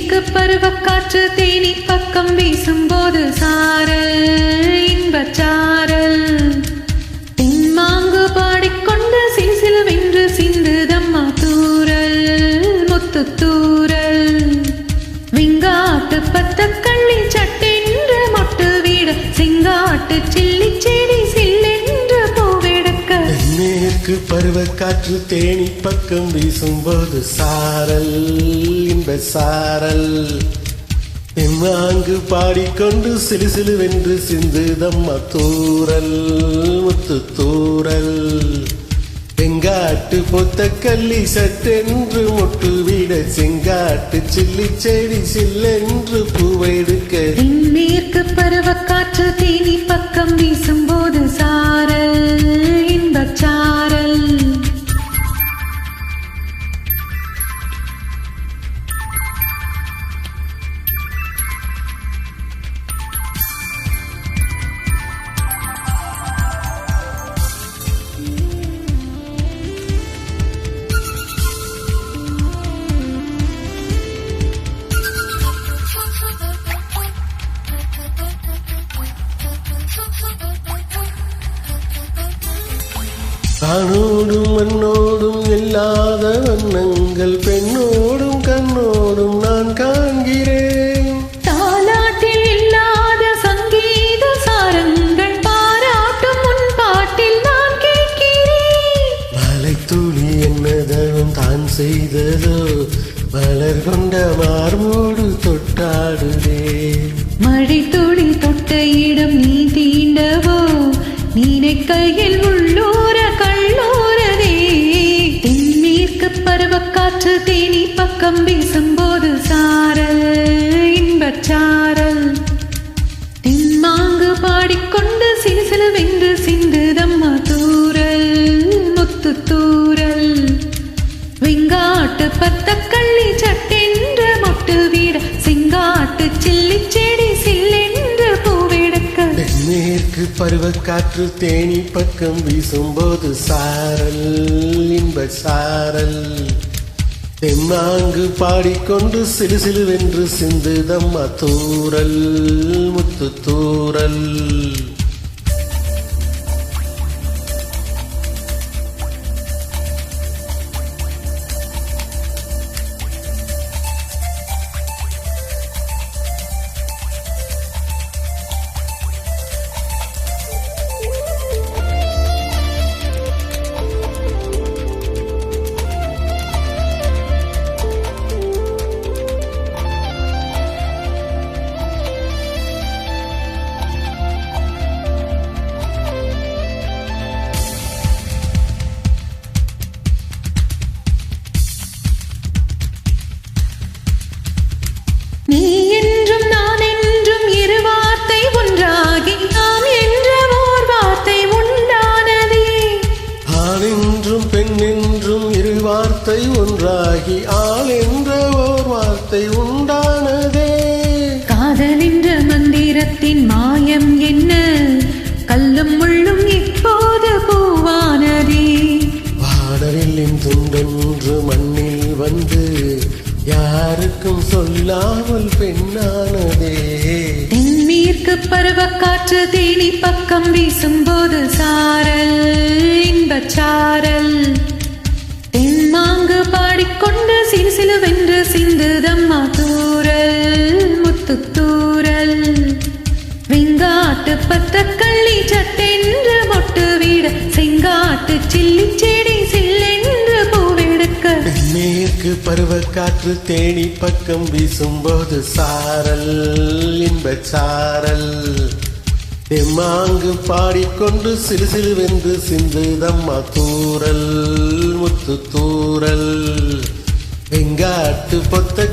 தென்மேற்கு பருவக்காற்று தேனி பக்கம் வீசும்போது சாரல் இன்பச்சாரல். தென்மாங்கு பாடிக்கொண்டு சிலுசிலுவென்று சிந்துதம்மா தூரல் முத்து தூரல். விங்காட்டு பத்த கள்ளி சட்டென்று மொட்டு வீட சிங்காட்டு சில்லி செடி சில்லென்று பூவெடுக்க மேற்கு பருவக்காற்று தேனி பக்கம் வீசும்போது சாரல். பெசாரல். சாரல் பாடிக்கொண்டு சிலு சிலுவென்று சிந்துதம்மா தூரல் முத்து தூரல் செங்காட்டு பொத்த சட்டென்று முட்டுவிட செங்காட்டு சில்லி செடி சில்லென்று பூவெடுக்க பருவ காற்று தேனி ஆணோடும் மண்ணோடும் இல்லாத வண்ணங்கள். பருவக்காற்று தேனி பக்கம் வீசும்போது சாரல் இன்பச்சாரல். தின்மாங்கு பாடிக்கொண்டு சிலுசிலுவென்று சிந்துதம்மா தூரல் முத்து தூரல். வெங்காட்டு பத்த கள்ளி சட்டென்ற மொட்டு வீட சிங்காட்டு சில்லி செடி சில்லென்று பூவெடுக்க தென்மேற்கு பருவக்காற்று தேனி பக்கம் வீசும்போது சாரல் இன்ப சாரல் தென்னாங்கு பாடிக்கொண்டு சிறு சிலுவென்று சிந்துதம் தூரல் முத்து வார்த்தை உண்டானதே. காதல் என்ற மந்திரத்தின் மாயம் என்ன? கல்லும் முள்ளும் இப்போது பூவானதே. வானவில்லின் துண்டொன்று மண்ணில் வந்து யாருக்கும் சொல்லாமல் பெண்ணானதே. தென்மேற்கு பருவக்காற்று தேனி பக்கம் வீசும்போது சாரல் இன்பச்சாரல் தென்மாங்கு பாடிக்கொண்டு பருவக்காற்று தேனி பக்கம் வீசும்போது சாரல் இன்ப சாரல். தெம்மாங்கு பாடிக்கொண்டு சிலு சிலுவென்று சிந்துதம்மா தூரல் முத்து தூரல். வெங்காட்டு பொத்த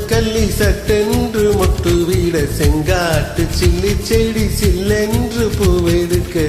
சட்டென்று மொட்டு வீட செங்காட்டு சில்லி செடி சில்லென்று பூவெடுக்க